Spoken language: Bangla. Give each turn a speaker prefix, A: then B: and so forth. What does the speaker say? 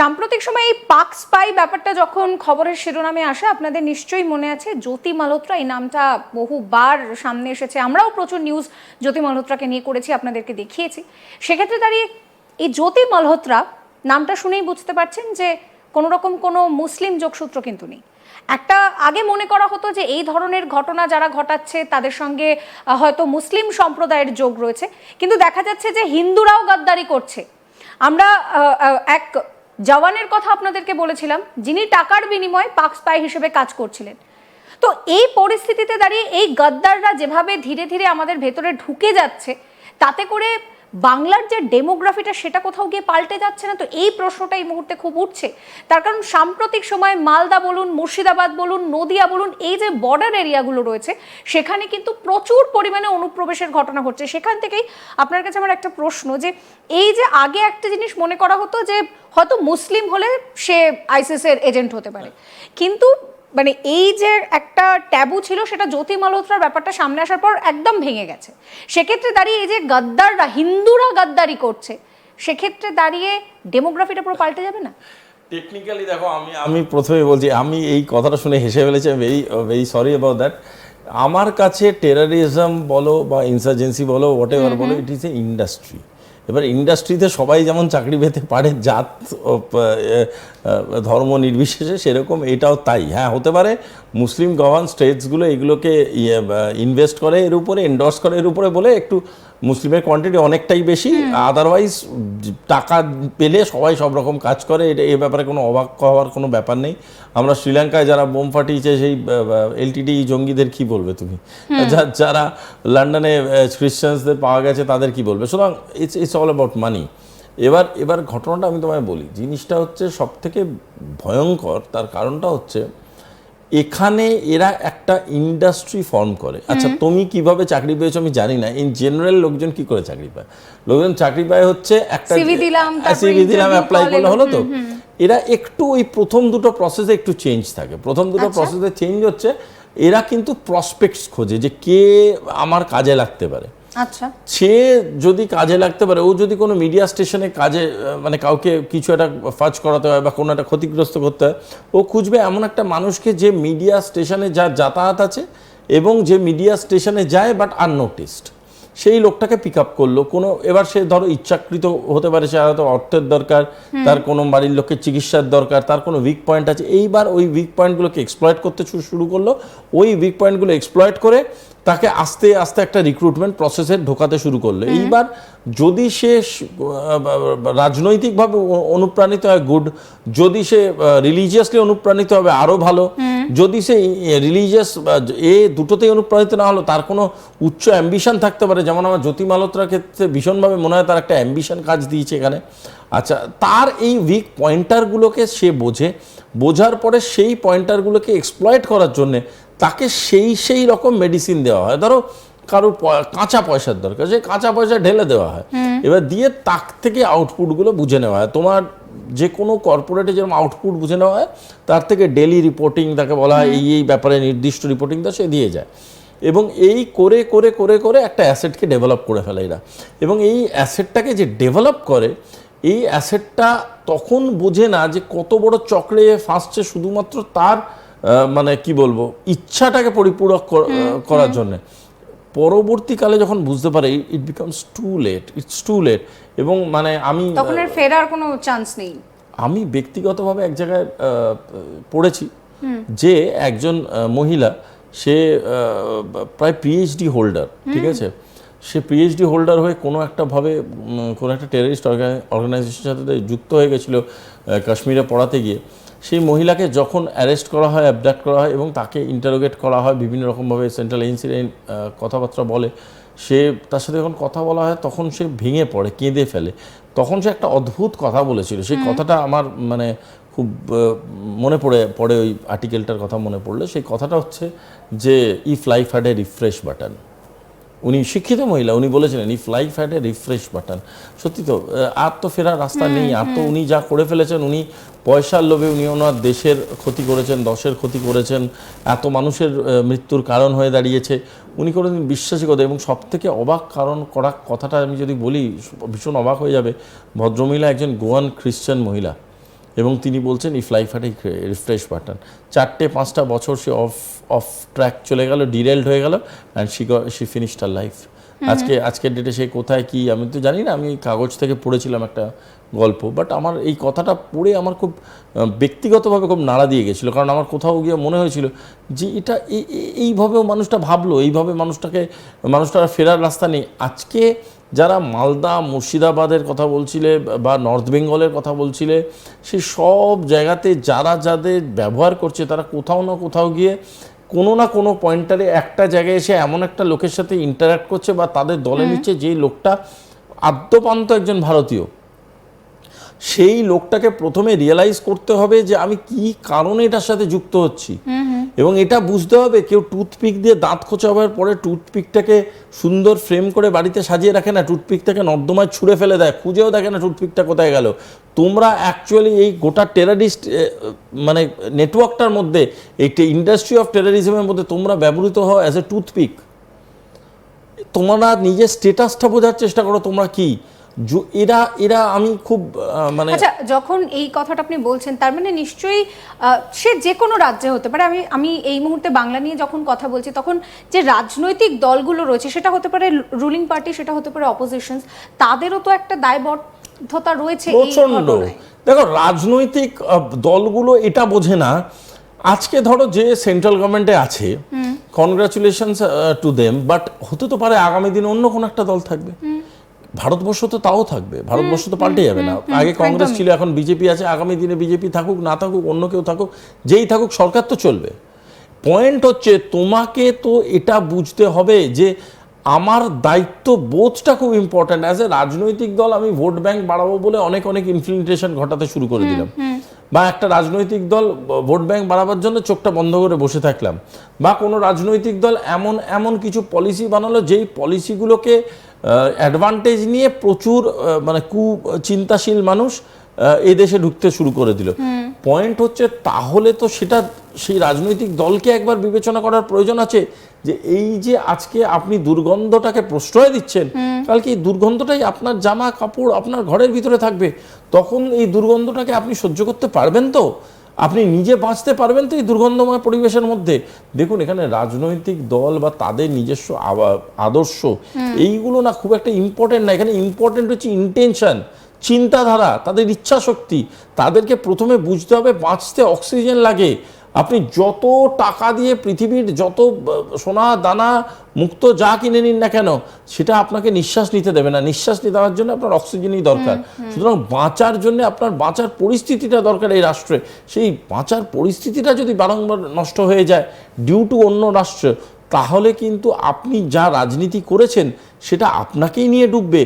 A: সাম্প্রতিক সময় এই পাক স্পাই ব্যাপারটা যখন খবরের শিরোনামে আসে, আপনাদের নিশ্চয়ই মনে আছে জ্যোতি মালহোত্রা, এই নামটা বহুবার সামনে এসেছে। আমরাও প্রচুর নিউজ জ্যোতি মালহোত্রাকে নিয়ে করেছি, আপনাদেরকে দেখিয়েছি। সেক্ষেত্রে দাঁড়িয়ে এই জ্যোতি মালহোত্রা নামটা শুনেই বুঝতে পারছেন যে কোনো রকম কোনো মুসলিম যোগসূত্র কিন্তু নেই। একটা আগে মনে করা হতো যে এই ধরনের ঘটনা যারা ঘটাচ্ছে, তাদের সঙ্গে হয়তো মুসলিম সম্প্রদায়ের যোগ রয়েছে। কিন্তু দেখা যাচ্ছে যে হিন্দুরাও গাদ্দারি করছে। আমরা এক জওয়ানের কথা আপনাদেরকে বলেছিলাম, যিনি টাকার বিনিময়ে পাক স্পাই হিসেবে কাজ করছিলেন। তো এই পরিস্থিতিতে দাঁড়িয়ে এই গদ্দাররা যেভাবে ধীরে ধীরে আমাদের ভেতরে ঢুকে যাচ্ছে, তাতে করে বাংলার যে ডেমোগ্রাফিটা সেটা কোথাও গিয়ে পাল্টে যাচ্ছে না, তো এই প্রশ্নটা এই মুহূর্তে খুব উঠছে। তার কারণ সাম্প্রতিক সময় মালদা বলুন, মুর্শিদাবাদ বলুন, নদিয়া বলুন, এই যে বর্ডার এরিয়াগুলো রয়েছে, সেখানে কিন্তু প্রচুর পরিমাণে অনুপ্রবেশের ঘটনা ঘটছে। সেখান থেকেই আপনার কাছে আমার একটা প্রশ্ন যে, এই যে আগে একটা জিনিস মনে করা হতো যে, হয়তো মুসলিম হলে সে আইসিসের এজেন্ট হতে পারে। কিন্তু মানে এই যে একটা ট্যাবু ছিল সেটা জ্যোতি মালহোত্রার ব্যাপারটা সামনে আসার পর একদম ভেঙে গেছে। সেক্ষেত্রে দাঁড়িয়ে এই যে গাদ্দাররা হিন্দুরা গাদ্দারি করছে সেক্ষেত্রে দাঁড়িয়ে ডেমোগ্রাফিটা পুরো পাল্টে যাবে না?
B: টেকনিক্যালি দেখো আমি আমি প্রথমে বলছি আমি এই কথাটা শুনে হেসে ফেলেছি very very sorry about that আমার কাছে টেরারিজম বলো বা ইনসার্জেন্সি বলো হোয়াট এভার বলো ইট ইজ এ ইন্ডাস্ট্রি এবার ইন্ডাস্ট্রিতে সবাই যেমন চাকরি পেতে পারে, জাত ধর্ম নির্বিশেষে সেরকম এটাও তাই। হ্যাঁ হতে পারে মুসলিম গভর্ন স্টেটসগুলো এগুলোকে ইনভেস্ট করে, এর উপরে এন্ডর্স করে, এর উপরে বলে একটু মুসলিমের কোয়ান্টিটি অনেকটাই বেশি আদারওয়াইজ টাকা পেলে সবাই সব রকম কাজ করে এটা এ ব্যাপারে কোনো অবাক হওয়ার কোনো ব্যাপার নেই। আমরা শ্রীলঙ্কায় যারা বোম ফাটিয়েছে সেই এলটিডি জঙ্গিদের কি বলবে তুমি? যা- যারা লন্ডনে খ্রিশ্চানসদের পাওয়া গেছে তাদের কি বলবে? সুতরাং it's it's all about money এবার এবার ঘটনাটা আমি তোমায় বলি। জিনিসটা হচ্ছে সব থেকে ভয়ঙ্কর তার কারণটা হচ্ছে এখানে এরা একটা ইন্ডাস্ট্রি ফর্ম করে। আচ্ছা তুমি কীভাবে চাকরি পেয়েছ আমি জানি না। ইন জেনারেল লোকজন কি করে চাকরি পায়? লোকজন চাকরি পায় হচ্ছে একটা
A: CV দিলাম,
B: সিভি দিলাম অ্যাপ্লাই করলে হলো তো? এরা একটু ওই প্রথম দুটো প্রসেসে একটু চেঞ্জ থাকে। প্রথম দুটো প্রসেসে চেঞ্জ হচ্ছে এরা কিন্তু প্রসপেক্টস খোঁজে যে কে আমার কাজে লাগতে পারে।
A: আচ্ছা।
B: সে যদি কাজে লাগতে পারে ও যদি কোনো মিডিয়া স্টেশনে কাজে মানে কাউকে কিছু একটা ফাজ করাতে হয় বা কোনো একটা ক্ষতিগ্রস্ত করতে হয় ও খুঁজবে এমন একটা মানুষকে যে মিডিয়া স্টেশনে যা যাতায়াত আছে এবং যে মিডিয়া স্টেশনে যায় বাট আননোটিসড সেই লোকটাকে পিক আপ করল। কোনো এবার সে ধরো ইচ্ছাকৃত হতে পারে সে হয়তো অর্থের দরকার তার কোনো বাড়ির লোকের চিকিৎসার দরকার তার কোনো উইক পয়েন্ট আছে। এইবার ওই উইক পয়েন্টগুলোকে এক্সপ্লয়েট করতে শুরু করল। ওই উইক পয়েন্টগুলো এক্সপ্লয়েট করে তাকে আস্তে আস্তে একটা রিক্রুটমেন্ট প্রসেসে ঢোকাতে শুরু করল। এইবার যদি সে রাজনৈতিকভাবে অনুপ্রাণিত হয় গুড যদি সে রিলিজিয়াসলি অনুপ্রাণিত হবে আরও ভালো। যদি সে রিলিজিয়াস এ দুটোতেই অনুপ্রাণিত না হলো তার কোনো উচ্চ অ্যাম্বিশন থাকতে পারে। যেমন আমার জ্যোতি মালহোত্রার ক্ষেত্রে ভীষণভাবে মনে হয় তার একটা অ্যাম্বিশন কাজ দিয়েছে এখানে। আচ্ছা তার এই উইক পয়েন্টারগুলোকে সে বোঝে। বোঝার পরে সেই পয়েন্টারগুলোকে এক্সপ্লয়েট করার জন্যে তাকে সেই সেই রকম মেডিসিন দেওয়া হয়। ধরো কারোর কাঁচা পয়সার দরকার যে কাঁচা পয়সা ঢেলে দেওয়া হয়। এবার দিয়ে তাক থেকে আউটপুটগুলো বুঝে নেওয়া হয়। তোমার যে কোনো কর্পোরেটে যেরকম আউটপুট বুঝে নেওয়া হয় তার থেকে ডেলি রিপোর্টিং তাকে বলা হয় এই এই ব্যাপারে নির্দিষ্ট রিপোর্টিং তা সে দিয়ে যায়। এবং এই করে করে করে করে একটা অ্যাসেটকে ডেভেলপ করে ফেলে এরা। এবং এই অ্যাসেটটাকে যে ডেভেলপ করে এই অ্যাসেটটা তখন বোঝে না যে কত বড় চক্রে ফাঁসছে শুধুমাত্র তার মানে কি বলব ইচ্ছাটাকে পরিপূরক করার জন্য। পরবর্তীকালে যখন বুঝতে পারে it becomes too late it's too late এবং মানে আমি
A: তখন এর ফেরার কোনো চান্স নেই।
B: আমি ব্যক্তিগতভাবে এক জায়গায় পড়েছি যে একজন মহিলা সে প্রায় পিএইচডি হোল্ডার ঠিক আছে? সে পিএইচডি হোল্ডার হয়ে কোনো একটা ভাবে কোনো একটা টেররিস্ট অর্গানাইজেশনের সাথে যুক্ত হয়ে গেছিল কাশ্মীরে পড়াতে গিয়ে। সেই মহিলাকে যখন অ্যারেস্ট করা হয় অ্যাবডাক্ট করা হয় এবং তাকে ইন্টারোগেট করা হয় বিভিন্ন রকমভাবে সেন্ট্রাল ইনসিডেন্ট কথাবার্তা বলে সে তার সাথে যখন কথা বলা হয় তখন সে ভেঙে পড়ে কেঁদে ফেলে। তখন সে একটা অদ্ভুত কথা বলেছিল। সেই কথাটা আমার মানে খুব মনে পড়ে পড়ে ওই আর্টিকেলটার কথা মনে পড়লে। সেই কথাটা হচ্ছে যে if life had a refresh button উনি শিক্ষিত মহিলা উনি বলেছিলেন if life had a refresh button সত্যি তো আর তো ফেরার রাস্তা নেই আর তো উনি যা করে ফেলেছেন উনি পয়সার লোভে উনি ওনার দেশের ক্ষতি করেছেন দশের ক্ষতি করেছেন এত মানুষের মৃত্যুর কারণ হয়ে দাঁড়িয়েছে। উনি কোনোদিন বিশ্বাসই করতেন এবং সব থেকে অবাক কারণ করা কথাটা আমি যদি বলি ভীষণ অবাক হয়ে যাবে ভদ্রমহিলা একজন গোয়ান খ্রিশ্চান মহিলা। এবং তিনি বলছেন if life had refresh button চারটে পাঁচটা বছর সে অফ অফ ট্র্যাক চলে গেল ডিরেলড হয়ে গেল অ্যান্ড শি শি ফিনিশড আর লাইফ আজকে আজকের ডেটে সে কোথায় কি আমি তো জানি না আমি কাগজ থেকে পড়েছিলাম একটা গল্প বাট আমার এই কথাটা পড়ে আমার খুব ব্যক্তিগতভাবে খুব নাড়া দিয়ে গেছিল কারণ আমার কোথাও গিয়ে মনে হয়েছিল যে এটা এই- এই- এইভাবেও মানুষটা ভাবলো এইভাবে মানুষটাকে মানুষটার ফেরার রাস্তা নেই। আজকে যারা মালদা মুর্শিদাবাদের কথা বলছিলে বা নর্থ বেঙ্গলের কথা বলছিলে সে সব জায়গাতে যারা যাদের ব্যবহার করছে তারা কোথাও না কোথাও গিয়ে কোনো না কোনো পয়েন্টারে একটা জায়গায় এসে এমন একটা লোকের সাথে ইন্টারাক্ট করছে বা তাদের দলে নিচ্ছে যেই লোকটা আদ্যপান্ত একজন ভারতীয়। সেই লোকটাকে প্রথমে রিয়েলাইজ করতে হবে যে আমি কি কারণে এটার সাথে যুক্ত হচ্ছি। এবং এটা বুঝতে হবে, কেউ টুথপিক দিয়ে দাঁত খোঁচাবার পরে টুথপিকটাকে সুন্দর ফ্রেম করে বাড়িতে সাজিয়ে রাখে না টুথপিকটাকে নর্দমায় ছুঁড়ে ফেলে দেয়, খুঁজেও দেখে না টুথপিকটা কোথায় গেল। তোমরা অ্যাকচুয়ালি এই গোটা টেরারিস্ট মানে নেটওয়ার্কটার মধ্যে এই ইন্ডাস্ট্রি অফ টেরারিজমের মধ্যে তোমরা ব্যবহৃত হও অ্যাজ এ টুথপিক তোমরা নিজের স্টেটাসটা বোঝার চেষ্টা করো, তোমরা কি? এরা এরা আমি খুব মানে
A: আচ্ছা যখন এই কথাটা আপনি বলছেন তার মানে নিশ্চয়ই সে যে কোনো রাজ্যে হতে পারে আমি আমি এই মুহূর্তে বাংলা নিয়ে যখন কথা বলছি তখন যে রাজনৈতিক দলগুলো রয়েছে সেটা হতে পারে রুলিং পার্টি সেটা হতে পারে অপোজিশন তাদেরও তো একটা দায়বদ্ধতা রয়েছে প্রচণ্ড
B: দেখো রাজনৈতিক দলগুলো এটা বোঝে না। আজকে ধরো যে সেন্ট্রাল গভর্নমেন্টে আছে কনগ্রাচুলেশন টু দেম বাট হতে তো পারে আগামী দিনে অন্য কোনো একটা দল থাকবে। ভারতবর্ষ তো তাও থাকবে ভারতবর্ষ তো পাল্টে যাবে না। আগে কংগ্রেস ছিল এখন বিজেপি আছে আগামী দিনে বিজেপি থাকুক না থাকুক অন্য কেউ থাকুক যেই থাকুক সরকার তো চলবে। পয়েন্ট হচ্ছে তোমাকে তো এটা বুঝতে হবে যে আমার দায়িত্ব বোধটা খুব ইম্পর্ট্যান্ট অ্যাজ এ রাজনৈতিক দল আমি ভোট ব্যাংক বাড়াবো বলে অনেক অনেক ইনফ্লিটেশন ঘটাতে শুরু করে দিলাম। বা একটা রাজনৈতিক দল ভোট ব্যাংক বাড়াবার জন্য চোখটা বন্ধ করে বসে থাকলাম। বা কোনো রাজনৈতিক দল এমন এমন কিছু পলিসি বানালো যেই পলিসিগুলোকে অ্যাডভান্টেজ নিয়ে প্রচুর মানে কু চিন্তাশীল মানুষ এই দেশে ঢুকতে শুরু করে দিল। পয়েন্ট হচ্ছে তাহলে তো সেটা সেই রাজনৈতিক দলকে একবার বিবেচনা করার প্রয়োজন আছে যে এই যে আজকে আপনি দুর্গন্ধটাকে প্রশ্রয় দিচ্ছেন কালকে এই দুর্গন্ধটাই আপনার জামা কাপড় আপনার ঘরের ভিতরে থাকবে? তখন এই দুর্গন্ধটাকে আপনি সহ্য করতে পারবেন তো? আপনি নিজে বাঁচতে পারবেন তো এই দুর্গন্ধময় পরিবেশের মধ্যে। দেখুন এখানে রাজনৈতিক দল বা তাদের নিজস্ব আদর্শ এইগুলো না খুব একটা ইম্পর্টেন্ট না। এখানে ইম্পর্টেন্ট হচ্ছে ইন্টেনশন চিন্তাধারা তাদের ইচ্ছা শক্তি তাদেরকে প্রথমে বুঝতে হবে বাঁচতে অক্সিজেন লাগে। আপনি যত টাকা দিয়ে পৃথিবীর যত সোনা দানা মুক্ত যা কিনে নিন না কেন সেটা আপনাকে নিঃশ্বাস নিতে দেবে না। নিঃশ্বাস নিতে দেওয়ার জন্য আপনার অক্সিজেনই দরকার। সুতরাং বাঁচার জন্য আপনার বাঁচার পরিস্থিতিটা দরকার এই রাষ্ট্রে। সেই বাঁচার পরিস্থিতিটা যদি বারংবার নষ্ট হয়ে যায় ডিউ টু অন্য রাষ্ট্র তাহলে কিন্তু আপনি যা রাজনীতি করেছেন সেটা আপনাকেই নিয়ে ডুববে।